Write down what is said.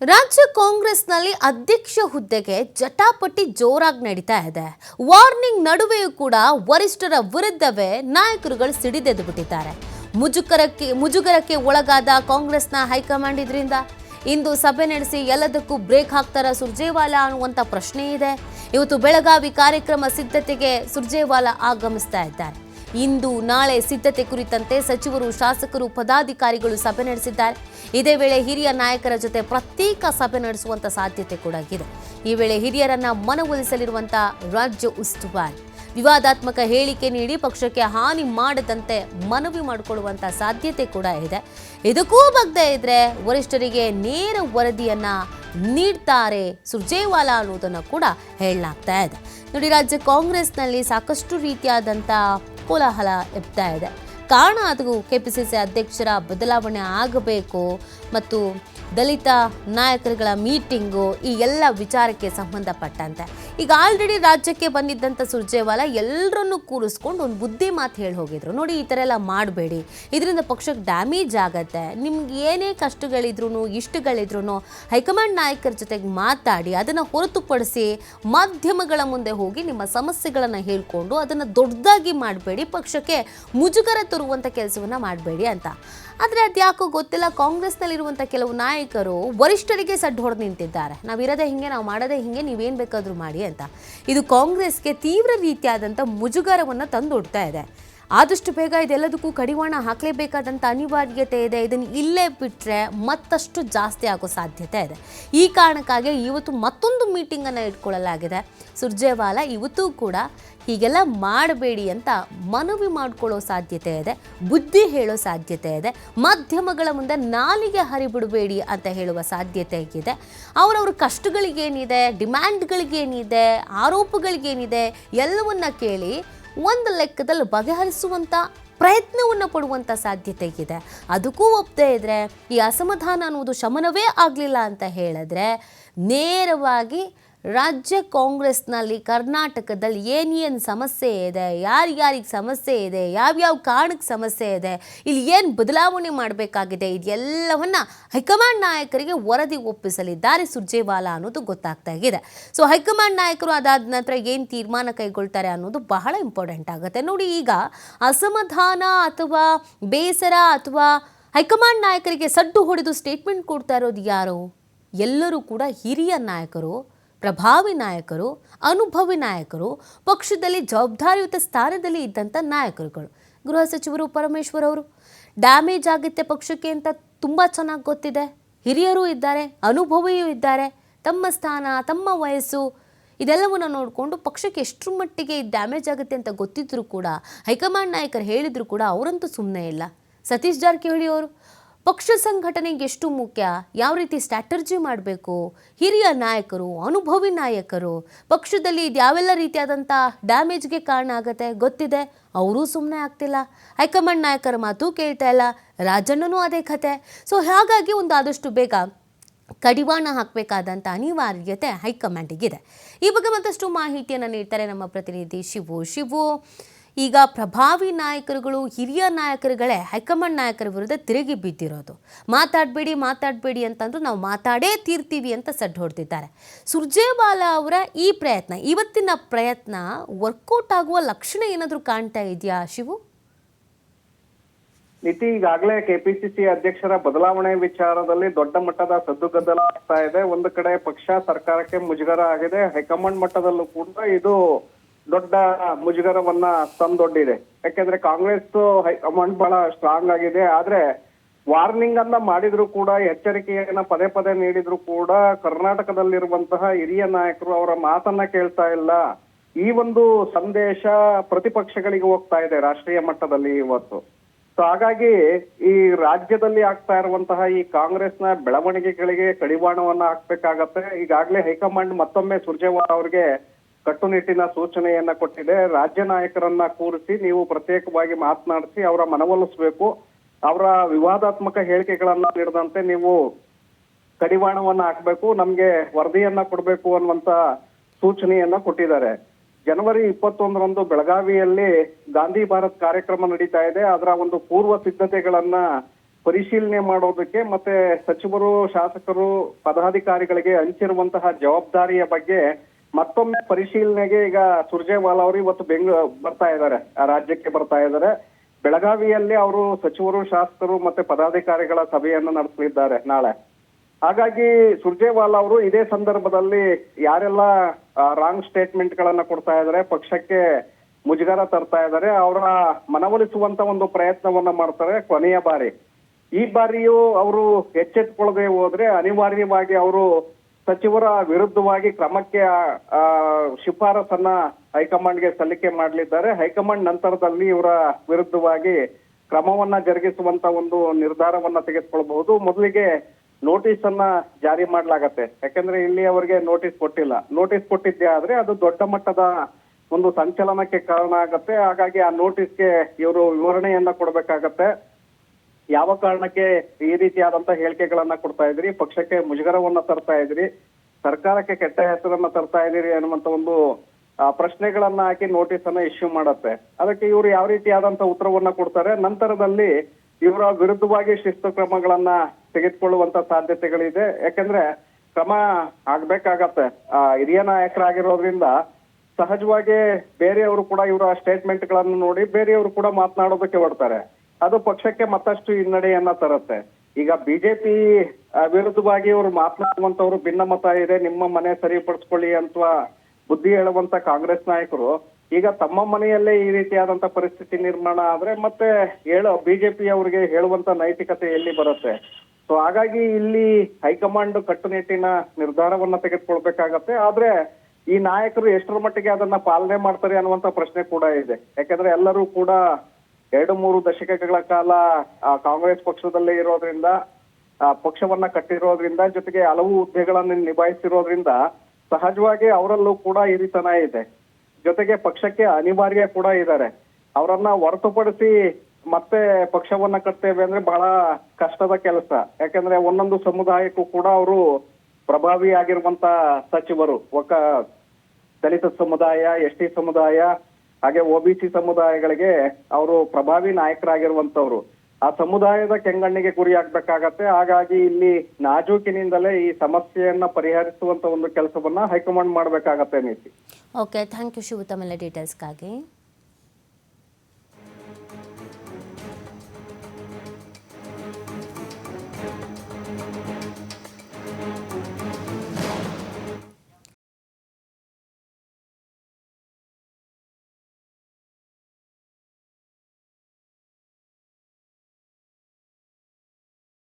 ರಾಜ್ಯ ಕಾಂಗ್ರೆಸ್ನಲ್ಲಿ ಅಧ್ಯಕ್ಷ ಹುದ್ದೆಗೆ ಜಟಾಪಟಿ ಜೋರಾಗಿ ನಡೀತಾ ಇದೆ. ವಾರ್ನಿಂಗ್ ನಡುವೆಯೂ ಕೂಡ ವರಿಷ್ಠರ ವಿರುದ್ಧವೇ ನಾಯಕರುಗಳು ಸಿಡಿದೆದ್ದು ಬಿಟ್ಟಿದ್ದಾರೆ ಮುಜುಗರಕ್ಕೆ ಮುಜುಗರಕ್ಕೆ ಒಳಗಾದ ಕಾಂಗ್ರೆಸ್ನ ಹೈಕಮಾಂಡ್ ಇದರಿಂದ ಇಂದು ಸಭೆ ನಡೆಸಿ ಎಲ್ಲದಕ್ಕೂ ಬ್ರೇಕ್ ಹಾಕ್ತಾರ ಸುರ್ಜೇವಾಲಾ ಅನ್ನುವಂಥ ಪ್ರಶ್ನೆ ಇದೆ ಇವತ್ತು ಬೆಳಗಾವಿ ಕಾರ್ಯಕ್ರಮ ಸಿದ್ಧತೆಗೆ ಸುರ್ಜೇವಾಲಾ ಆಗಮಿಸ್ತಾ ಇದ್ದಾರೆ. ಇಂದು ನಾಳೆ ಸಿದ್ಧತೆ ಕುರಿತಂತೆ ಸಚಿವರು ಶಾಸಕರು, ಪದಾಧಿಕಾರಿಗಳು ಸಭೆ ನಡೆಸಿದ್ದಾರೆ. ಇದೇ ವೇಳೆ ಹಿರಿಯ ನಾಯಕರ ಜೊತೆ ಪ್ರತ್ಯೇಕ ಸಭೆ ನಡೆಸುವಂತ ಸಾಧ್ಯತೆ ಕೂಡ ಇದೆ. ಈ ವೇಳೆ ಹಿರಿಯರನ್ನ ಮನವೊಲಿಸಲಿರುವಂತ ರಾಜ್ಯ ಉಸ್ತುವಾರಿ. ವಿವಾದಾತ್ಮಕ ಹೇಳಿಕೆ ನೀಡಿ ಪಕ್ಷಕ್ಕೆ ಹಾನಿ ಮಾಡದಂತೆ ಮನವಿ ಮಾಡಿಕೊಳ್ಳುವಂತ ಸಾಧ್ಯತೆ ಕೂಡ ಇದೆ. ಇದಕ್ಕೂ ಬಗ್ದೇ ಇದ್ರೆ ವರಿಷ್ಠರಿಗೆ ನೇರ ವರದಿಯನ್ನ ನೀಡ್ತಾರೆ ಸುರ್ಜೇವಾಲಾ ಅನ್ನೋದನ್ನು ಕೂಡ ಹೇಳಲಾಗ್ತಾ ಇದೆ. ನೋಡಿ, ರಾಜ್ಯ ಕಾಂಗ್ರೆಸ್ನಲ್ಲಿ ಸಾಕಷ್ಟು ರೀತಿಯಾದಂಥ ಕೋಲಾಹಲ ಎಬ್ತಾ ಇದೆ. ಕಾರಣ ಅದು ಕೆಪಿಸಿಸಿ ಅಧ್ಯಕ್ಷರ ಬದಲಾವಣೆ ಆಗಬೇಕು ಮತ್ತು ದಲಿತ ನಾಯಕರುಗಳ ಮೀಟಿಂಗು ಈ ಎಲ್ಲ ವಿಚಾರಕ್ಕೆ ಸಂಬಂಧಪಟ್ಟಂತೆ. ಈಗ ಆಲ್ರೆಡಿ ರಾಜ್ಯಕ್ಕೆ ಬಂದಿದ್ದಂಥ ಸುರ್ಜೇವಾಲ ಎಲ್ಲರನ್ನೂ ಕೂರಿಸ್ಕೊಂಡು ಒಂದು ಬುದ್ಧಿ ಮಾತು ಹೇಳಿ ಹೋಗಿದ್ರು. ನೋಡಿ ಈ ಥರ ಎಲ್ಲ ಮಾಡಬೇಡಿ. ಇದರಿಂದ ಪಕ್ಷಕ್ಕೆ ಡ್ಯಾಮೇಜ್ ಆಗತ್ತೆ. ನಿಮ್ಗೆ ಏನೇ ಕಷ್ಟಗಳಿದ್ರು ಇಷ್ಟಗಳಿದ್ರು ಹೈಕಮಾಂಡ್ ನಾಯಕರ ಜೊತೆಗೆ ಮಾತಾಡಿ, ಅದನ್ನು ಹೊರತುಪಡಿಸಿ ಮಾಧ್ಯಮಗಳ ಮುಂದೆ ಹೋಗಿ ನಿಮ್ಮ ಸಮಸ್ಯೆಗಳನ್ನು ಹೇಳಿಕೊಂಡು ಅದನ್ನು ದೊಡ್ಡದಾಗಿ ಮಾಡಬೇಡಿ. ಪಕ್ಷಕ್ಕೆ ಮುಜುಗರ ತರುವಂಥ ಕೆಲಸವನ್ನು ಮಾಡಬೇಡಿ ಅಂತ. ಆದರೆ ಅದ್ಯಾಕೋ ಗೊತ್ತಿಲ್ಲ ಕಾಂಗ್ರೆಸ್ನಲ್ಲಿರುವಂಥ ಕೆಲವು ನಾಯಕರು ವರಿಷ್ಠರಿಗೆ ಸಡ್ಡು ಹೊಡೆದು ನಿಂತಿದ್ದಾರೆ. ನಾವಿರೋದೇ ಹಿಂಗೆ, ನಾವು ಮಾಡೋದೇ ಹಿಂಗೆ, ನೀವೇನು ಬೇಕಾದರೂ ಮಾಡಿ ಅಂತ. ಇದು ಕಾಂಗ್ರೆಸ್ಗೆ ತೀವ್ರ ರೀತಿಯಾದಂಥ ಮುಜುಗರವನ್ನು ತಂದೊಡ್ತಾ ಇದೆ. ಆದಷ್ಟು ಬೇಗ ಇದೆಲ್ಲದಕ್ಕೂ ಕಡಿವಾಣ ಹಾಕಲೇಬೇಕಾದಂಥ ಅನಿವಾರ್ಯತೆ ಇದೆ. ಇದನ್ನು ಇಲ್ಲೇ ಬಿಟ್ಟರೆ ಮತ್ತಷ್ಟು ಜಾಸ್ತಿ ಆಗೋ ಸಾಧ್ಯತೆ ಇದೆ. ಈ ಕಾರಣಕ್ಕಾಗಿ ಇವತ್ತು ಮತ್ತೊಂದು ಮೀಟಿಂಗನ್ನು ಇಟ್ಕೊಳ್ಳಲಾಗಿದೆ. ಸುರ್ಜೇವಾಲಾ ಇವತ್ತು ಕೂಡ ಹೀಗೆಲ್ಲ ಮಾಡಬೇಡಿ ಅಂತ ಮನವಿ ಮಾಡಿಕೊಳ್ಳೋ ಸಾಧ್ಯತೆ ಇದೆ. ಬುದ್ಧಿ ಹೇಳೋ ಸಾಧ್ಯತೆ ಇದೆ. ಮಾಧ್ಯಮಗಳ ಮುಂದೆ ನಾಲಿಗೆ ಹರಿಬಿಡಬೇಡಿ ಅಂತ ಹೇಳುವ ಸಾಧ್ಯತೆ ಇದೆ. ಅವರವ್ರ ಕಷ್ಟಗಳಿಗೇನಿದೆ, ಡಿಮ್ಯಾಂಡ್ಗಳಿಗೇನಿದೆ, ಆರೋಪಗಳಿಗೇನಿದೆ, ಎಲ್ಲವನ್ನ ಕೇಳಿ ಒಂದು ಲೆಕ್ಕದಲ್ಲಿ ಬಗೆಹರಿಸುವಂಥ ಪ್ರಯತ್ನವನ್ನು ಪಡುವಂಥ ಸಾಧ್ಯತೆ ಇದೆ. ಅದಕ್ಕೂ ಒಪ್ಪದೇ ಇದ್ದರೆ ಈ ಅಸಮಾಧಾನ ಅನ್ನೋದು ಶಮನವೇ ಆಗಲಿಲ್ಲ ಅಂತ ಹೇಳಿದ್ರೆ ನೇರವಾಗಿ ರಾಜ್ಯ ಕಾಂಗ್ರೆಸ್ನಲ್ಲಿ ಕರ್ನಾಟಕದಲ್ಲಿ ಏನೇನು ಸಮಸ್ಯೆ ಇದೆ ಯಾರ್ಯಾರಿಗೆ ಸಮಸ್ಯೆ ಇದೆ, ಯಾವ್ಯಾವ ಕಾರಣಕ್ಕೆ ಸಮಸ್ಯೆ ಇದೆ, ಇಲ್ಲಿ ಏನು ಬದಲಾವಣೆ ಮಾಡಬೇಕಾಗಿದೆ ಇದೆಲ್ಲವನ್ನ ಹೈಕಮಾಂಡ್ ನಾಯಕರಿಗೆ ವರದಿ ಒಪ್ಪಿಸಲಿದ್ದಾರೆ ಸುರ್ಜೇವಾಲಾ ಅನ್ನೋದು ಗೊತ್ತಾಗ್ತಾ ಇದೆ. ಸೊ ಹೈಕಮಾಂಡ್ ನಾಯಕರು ಅದಾದ ನಂತರ ಏನು ತೀರ್ಮಾನ ಕೈಗೊಳ್ತಾರೆ ಅನ್ನೋದು ಬಹಳ ಇಂಪಾರ್ಟೆಂಟ್ ಆಗುತ್ತೆ. ನೋಡಿ, ಈಗ ಅಸಮಾಧಾನ ಅಥವಾ ಬೇಸರ ಅಥವಾ ಹೈಕಮಾಂಡ್ ನಾಯಕರಿಗೆ ಸಡ್ಡು ಹೊಡೆದು ಸ್ಟೇಟ್ಮೆಂಟ್ ಕೊಡ್ತಾ ಇರೋದು ಯಾರು? ಎಲ್ಲರೂ ಕೂಡ ಹಿರಿಯ ನಾಯಕರು. ಪ್ರಭಾವಿ ನಾಯಕರು, ಅನುಭವಿ ನಾಯಕರು, ಪಕ್ಷದಲ್ಲಿ ಜವಾಬ್ದಾರಿಯುತ ಸ್ಥಾನದಲ್ಲಿ ಇದ್ದಂಥ ನಾಯಕರುಗಳು. ಗೃಹ ಸಚಿವರು ಪರಮೇಶ್ವರ್ ಅವರು ಡ್ಯಾಮೇಜ್ ಆಗುತ್ತೆ ಪಕ್ಷಕ್ಕೆ ಅಂತ ತುಂಬ ಚೆನ್ನಾಗಿ ಗೊತ್ತಿದೆ. ಹಿರಿಯರು ಇದ್ದಾರೆ, ಅನುಭವಿಯೂ ಇದ್ದಾರೆ. ತಮ್ಮ ಸ್ಥಾನ, ತಮ್ಮ ವಯಸ್ಸು, ಇದೆಲ್ಲವನ್ನು ನೋಡಿಕೊಂಡು ಪಕ್ಷಕ್ಕೆ ಎಷ್ಟರ ಮಟ್ಟಿಗೆ ಡ್ಯಾಮೇಜ್ ಆಗುತ್ತೆ ಅಂತ ಗೊತ್ತಿದ್ದರೂ ಕೂಡ, ಹೈಕಮಾಂಡ್ ನಾಯಕರು ಹೇಳಿದರೂ ಕೂಡ ಅವರಂತೂ ಸುಮ್ಮನೆ ಇಲ್ಲ. ಸತೀಶ್ ಜಾರಕಿಹೊಳಿ ಅವರು ಪಕ್ಷ ಸಂಘಟನೆಗೆ ಎಷ್ಟು ಮುಖ್ಯ? ಯಾವ ರೀತಿ ಸ್ಟ್ರಾಟರ್ಜಿ ಮಾಡಬೇಕು? ಹಿರಿಯ ನಾಯಕರು, ಅನುಭವಿ ನಾಯಕರು, ಪಕ್ಷದಲ್ಲಿ ಇದು ಯಾವೆಲ್ಲ ರೀತಿಯಾದಂಥ ಡ್ಯಾಮೇಜ್ಗೆ ಕಾರಣ ಆಗುತ್ತೆ ಗೊತ್ತಿದೆ? ಅವರೂ ಸುಮ್ಮನೆ ಆಗ್ತಿಲ್ಲ. ಹೈಕಮಾಂಡ್ ನಾಯಕರ ಮಾತು ಕೇಳ್ತಾ ಇಲ್ಲ. ರಾಜಣ್ಣನೂ ಅದೇ ಕತೆ. ಸೊ, ಹಾಗಾಗಿ ಒಂದು ಆದಷ್ಟು ಬೇಗ ಕಡಿವಾಣ ಹಾಕಬೇಕಾದಂಥ ಅನಿವಾರ್ಯತೆ ಹೈಕಮಾಂಡಿಗಿದೆ. ಈ ಬಗ್ಗೆ ಮತ್ತಷ್ಟು ಮಾಹಿತಿಯನ್ನು ನೀಡ್ತಾರೆ ನಮ್ಮ ಪ್ರತಿನಿಧಿ ಶಿವು. ಶಿವು ಈಗ ಪ್ರಭಾವಿ ನಾಯಕರುಗಳು, ಹಿರಿಯ ನಾಯಕರುಗಳೇ ಹೈಕಮಾಂಡ್ ನಾಯಕರ ವಿರುದ್ಧ ತಿರುಗಿ ಬಿದ್ದಿರೋದು ಮಾತಾಡಬೇಡಿ ಮಾತಾಡಬೇಡಿ ಅಂತಂದ್ರೆ ನಾವು ಮಾತಾಡೇ ತೀರ್ತೀವಿ ಅಂತ ಸಡ್ಡು ಹೊಡೆದಿದ್ದಾರೆ. ಸುರ್ಜೇವಾಲಾ ಅವರ ಈ ಪ್ರಯತ್ನ, ಇವತ್ತಿನ ಪ್ರಯತ್ನ ವರ್ಕೌಟ್ ಆಗುವ ಲಕ್ಷಣ ಏನಾದರೂ ಕಾಣ್ತಾ ಇದೆಯಾ ಶಿವು? ನಿತಿ, ಈಗಾಗಲೇ ಕೆಪಿಸಿಸಿ ಅಧ್ಯಕ್ಷರ ಬದಲಾವಣೆ ವಿಚಾರದಲ್ಲಿ ದೊಡ್ಡ ಮಟ್ಟದ ಸದ್ದುಗದ್ದಲ ಆಗ್ತಾ ಇದೆ. ಒಂದು ಕಡೆ ಪಕ್ಷ ಸರ್ಕಾರಕ್ಕೆ ಮುಜುಗರ ಆಗಿದೆ. ಹೈಕಮಾಂಡ್ ಮಟ್ಟದಲ್ಲೂ ಕೂಡ ಇದು ದೊಡ್ಡ ಮುಜುಗರವನ್ನ ತಂದೊಡ್ಡಿದೆ. ಯಾಕೆಂದ್ರೆ ಕಾಂಗ್ರೆಸ್ ಹೈಕಮಾಂಡ್ ಬಹಳ ಸ್ಟ್ರಾಂಗ್ ಆಗಿದೆ. ಆದ್ರೆ ವಾರ್ನಿಂಗ್ ಅನ್ನ ಮಾಡಿದ್ರು ಕೂಡ, ಎಚ್ಚರಿಕೆಯನ್ನ ಪದೇ ಪದೇ ನೀಡಿದ್ರು ಕೂಡ, ಕರ್ನಾಟಕದಲ್ಲಿರುವಂತಹ ಹಿರಿಯ ನಾಯಕರು ಅವರ ಮಾತನ್ನ ಕೇಳ್ತಾ ಇಲ್ಲ. ಈ ಒಂದು ಸಂದೇಶ ಪ್ರತಿಪಕ್ಷಗಳಿಗೆ ಹೋಗ್ತಾ ಇದೆ ರಾಷ್ಟ್ರೀಯ ಮಟ್ಟದಲ್ಲಿ ಇವತ್ತು. ಸೊ ಹಾಗಾಗಿ ಈ ರಾಜ್ಯದಲ್ಲಿ ಆಗ್ತಾ ಇರುವಂತಹ ಈ ಕಾಂಗ್ರೆಸ್ನ ಬೆಳವಣಿಗೆಗಳಿಗೆ ಕಡಿವಾಣವನ್ನ ಹಾಕ್ಬೇಕಾಗತ್ತೆ. ಈಗಾಗಲೇ ಹೈಕಮಾಂಡ್ ಮತ್ತೊಮ್ಮೆ ಸುರ್ಜೇವಾಲ ಅವರಿಗೆ ಕಟ್ಟುನಿಟ್ಟಿನ ಸೂಚನೆಯನ್ನ ಕೊಟ್ಟಿದೆ. ರಾಜ್ಯ ನಾಯಕರನ್ನ ಕೂರಿಸಿ ನೀವು ಪ್ರತ್ಯೇಕವಾಗಿ ಮಾತನಾಡಿಸಿ ಅವರ ಮನವೊಲಿಸಬೇಕು. ಅವರ ವಿವಾದಾತ್ಮಕ ಹೇಳಿಕೆಗಳನ್ನ ನೀಡದಂತೆ ನೀವು ಕಡಿವಾಣವನ್ನ ಹಾಕಬೇಕು. ನಮ್ಗೆ ವರದಿಯನ್ನ ಕೊಡಬೇಕು ಅನ್ನುವಂತ ಸೂಚನೆಯನ್ನ ಕೊಟ್ಟಿದ್ದಾರೆ. ಜನವರಿ ಇಪ್ಪತ್ತೊಂದರಂದು ಬೆಳಗಾವಿಯಲ್ಲಿ ಗಾಂಧಿ ಭಾರತ್ ಕಾರ್ಯಕ್ರಮ ನಡೀತಾ ಇದೆ. ಅದರ ಒಂದು ಪೂರ್ವ ಸಿದ್ಧತೆಗಳನ್ನ ಪರಿಶೀಲನೆ ಮಾಡೋದಕ್ಕೆ ಮತ್ತೆ ಸಚಿವರು, ಶಾಸಕರು, ಪದಾಧಿಕಾರಿಗಳಿಗೆ ಹಂಚಿರುವಂತಹ ಜವಾಬ್ದಾರಿಯ ಬಗ್ಗೆ ಮತ್ತೊಮ್ಮೆ ಪರಿಶೀಲನೆಗೆ ಈಗ ಸುರ್ಜೇವಾಲಾ ಅವರು ಇವತ್ತು ಬೆಂಗಳೂರು ಬರ್ತಾ ಇದ್ದಾರೆ. ರಾಜ್ಯಕ್ಕೆ ಬರ್ತಾ ಇದ್ದಾರೆ. ಬೆಳಗಾವಿಯಲ್ಲಿ ಅವರು ಸಚಿವರು, ಶಾಸಕರು ಮತ್ತೆ ಪದಾಧಿಕಾರಿಗಳ ಸಭೆಯನ್ನು ನಡೆಸಲಿದ್ದಾರೆ ನಾಳೆ. ಹಾಗಾಗಿ ಸುರ್ಜೇವಾಲಾ ಅವರು ಇದೇ ಸಂದರ್ಭದಲ್ಲಿ ಯಾರೆಲ್ಲ ರಾಂಗ್ ಸ್ಟೇಟ್ಮೆಂಟ್ ಗಳನ್ನ ಕೊಡ್ತಾ ಇದ್ದಾರೆ, ಪಕ್ಷಕ್ಕೆ ಮುಜುಗರ ತರ್ತಾ ಇದ್ದಾರೆ, ಅವರ ಮನವೊಲಿಸುವಂತ ಒಂದು ಪ್ರಯತ್ನವನ್ನ ಮಾಡ್ತಾರೆ ಕೊನೆಯ ಬಾರಿ. ಈ ಬಾರಿಯೂ ಅವರು ಎಚ್ಚೆತ್ಕೊಳ್ಳದೆ ಹೋದ್ರೆ ಅನಿವಾರ್ಯವಾಗಿ ಅವರು ಸಚಿವರ ವಿರುದ್ಧವಾಗಿ ಕ್ರಮಕ್ಕೆ ಶಿಫಾರಸನ್ನ ಹೈಕಮಾಂಡ್ಗೆ ಸಲ್ಲಿಕೆ ಮಾಡಲಿದ್ದಾರೆ. ಹೈಕಮಾಂಡ್ ನಂತರದಲ್ಲಿ ಇವರ ವಿರುದ್ಧವಾಗಿ ಕ್ರಮವನ್ನ ಜರುಗಿಸುವಂತ ಒಂದು ನಿರ್ಧಾರವನ್ನ ತೆಗೆದುಕೊಳ್ಳಬಹುದು ಮೊದಲಿಗೆ ನೋಟಿಸ್ ಅನ್ನ ಜಾರಿ ಮಾಡಲಾಗತ್ತೆ. ಯಾಕಂದ್ರೆ ಇಲ್ಲಿ ಅವರಿಗೆ ನೋಟಿಸ್ ಕೊಟ್ಟಿಲ್ಲ. ನೋಟಿಸ್ ಕೊಟ್ಟಿದ್ದೆ ಆದ್ರೆ ಅದು ದೊಡ್ಡ ಮಟ್ಟದ ಒಂದು ಸಂಚಲನಕ್ಕೆ ಕಾರಣ ಆಗತ್ತೆ. ಹಾಗಾಗಿ ಆ ನೋಟಿಸ್ಗೆ ಇವರು ವಿವರಣೆಯನ್ನ ಕೊಡ್ಬೇಕಾಗತ್ತೆ. ಯಾವ ಕಾರಣಕ್ಕೆ ಈ ರೀತಿಯಾದಂತಹ ಹೇಳಿಕೆಗಳನ್ನ ಕೊಡ್ತಾ ಇದ್ರಿ ಪಕ್ಷಕ್ಕೆ ಮುಜುಗರವನ್ನ ತರ್ತಾ ಇದ್ರಿ ಸರ್ಕಾರಕ್ಕೆ ಕೆಟ್ಟ ಹೆಸರನ್ನ ತರ್ತಾ ಇದೀರಿ ಅನ್ನುವಂತ ಒಂದು ಪ್ರಶ್ನೆಗಳನ್ನ ಹಾಕಿ ನೋಟಿಸ್ ಅನ್ನ ಇಶ್ಯೂ ಮಾಡತ್ತೆ. ಅದಕ್ಕೆ ಇವರು ಯಾವ ರೀತಿಯಾದಂತಹ ಉತ್ತರವನ್ನ ಕೊಡ್ತಾರೆ? ನಂತರದಲ್ಲಿ ಇವರ ವಿರುದ್ಧವಾಗಿ ಶಿಸ್ತು ಕ್ರಮಗಳನ್ನ ತೆಗೆದುಕೊಳ್ಳುವಂತ ಸಾಧ್ಯತೆಗಳಿದೆ. ಯಾಕಂದ್ರೆ ಕ್ರಮ ಆಗ್ಬೇಕಾಗತ್ತೆ. ಆ, ಹಿರಿಯ ನಾಯಕರಾಗಿರೋದ್ರಿಂದ ಸಹಜವಾಗಿ ಬೇರೆಯವರು ಕೂಡ ಇವರ ಸ್ಟೇಟ್ಮೆಂಟ್ಗಳನ್ನು ನೋಡಿ ಬೇರೆಯವರು ಕೂಡ ಮಾತನಾಡೋದಕ್ಕೆ ಹೊಡ್ತಾರೆ ಅದು ಪಕ್ಷಕ್ಕೆ ಮತ್ತಷ್ಟು ಹಿನ್ನಡೆಯನ್ನ ತರುತ್ತೆ. ಈಗ ಬಿಜೆಪಿ ವಿರುದ್ಧವಾಗಿ ಅವರು ಮಾತನಾಡುವಂತವ್ರು ಭಿನ್ನಮತ ಇದೆ, ನಿಮ್ಮ ಮನೆ ಸರಿಪಡಿಸ್ಕೊಳ್ಳಿ ಅಂತ ಬುದ್ಧಿ ಹೇಳುವಂತ ಕಾಂಗ್ರೆಸ್ ನಾಯಕರು, ಈಗ ತಮ್ಮ ಮನೆಯಲ್ಲೇ ಈ ರೀತಿಯಾದಂತ ಪರಿಸ್ಥಿತಿ ನಿರ್ಮಾಣ ಆದ್ರೆ ಮತ್ತೆ ಹೇಳೋ ಬಿಜೆಪಿ ಅವರಿಗೆ ಹೇಳುವಂತ ನೈತಿಕತೆ ಎಲ್ಲಿ ಬರುತ್ತೆ? ಸೊ ಹಾಗಾಗಿ ಇಲ್ಲಿ ಹೈಕಮಾಂಡ್ ಕಟ್ಟುನಿಟ್ಟಿನ ನಿರ್ಧಾರವನ್ನ ತೆಗೆದುಕೊಳ್ಬೇಕಾಗತ್ತೆ. ಆದ್ರೆ ಈ ನಾಯಕರು ಎಷ್ಟರ ಮಟ್ಟಿಗೆ ಅದನ್ನ ಪಾಲನೆ ಮಾಡ್ತಾರೆ ಅನ್ನುವಂತ ಪ್ರಶ್ನೆ ಕೂಡ ಇದೆ. ಯಾಕಂದ್ರೆ ಎಲ್ಲರೂ ಕೂಡ ಎರಡು ಮೂರು ದಶಕಗಳ ಕಾಲ ಕಾಂಗ್ರೆಸ್ ಪಕ್ಷದಲ್ಲೇ ಇರೋದ್ರಿಂದ ಪಕ್ಷವನ್ನ ಕಟ್ಟಿರೋದ್ರಿಂದ, ಜೊತೆಗೆ ಹಲವು ಹುದ್ದೆಗಳನ್ನು ನಿಭಾಯಿಸಿರೋದ್ರಿಂದ ಸಹಜವಾಗಿ ಅವರಲ್ಲೂ ಕೂಡ ಹಿರಿತನ ಇದೆ. ಜೊತೆಗೆ ಪಕ್ಷಕ್ಕೆ ಅನಿವಾರ್ಯ ಕೂಡ ಇದ್ದಾರೆ. ಅವರನ್ನ ಹೊರತುಪಡಿಸಿ ಮತ್ತೆ ಪಕ್ಷವನ್ನ ಕಟ್ತೇವೆ ಅಂದ್ರೆ ಬಹಳ ಕಷ್ಟದ ಕೆಲಸ. ಯಾಕಂದ್ರೆ ಒಂದೊಂದು ಸಮುದಾಯಕ್ಕೂ ಕೂಡ ಅವರು ಪ್ರಭಾವಿ ಆಗಿರುವಂತ ಸಚಿವರು. ಒಕ್ಕ ದಲಿತ ಸಮುದಾಯ, ಎಸ್ ಟಿ ಸಮುದಾಯ ಹಾಗೆ ಒಬಿಸಿ ಸಮುದಾಯಗಳಿಗೆ ಅವರು ಪ್ರಭಾವಿ ನಾಯಕರಾಗಿರುವಂತವ್ರು ಆ ಸಮುದಾಯದ ಕೆಂಗಣ್ಣಿಗೆ ಗುರಿ ಆಗ್ಬೇಕಾಗತ್ತೆ. ಹಾಗಾಗಿ ಇಲ್ಲಿ ನಾಜೂಕಿನಿಂದಲೇ ಈ ಸಮಸ್ಯೆಯನ್ನ ಪರಿಹರಿಸುವಂತ ಒಂದು ಕೆಲಸವನ್ನ ಹೈಕಮಾಂಡ್ ಮಾಡ್ಬೇಕಾಗತ್ತೆ ನೀತಿ ಓಕೆ ಥ್ಯಾಂಕ್ ಯು ಶಿವು ತಮ್ಮೆಲ್ಲ ಡೀಟೇಲ್ಸ್ಗಾಗಿ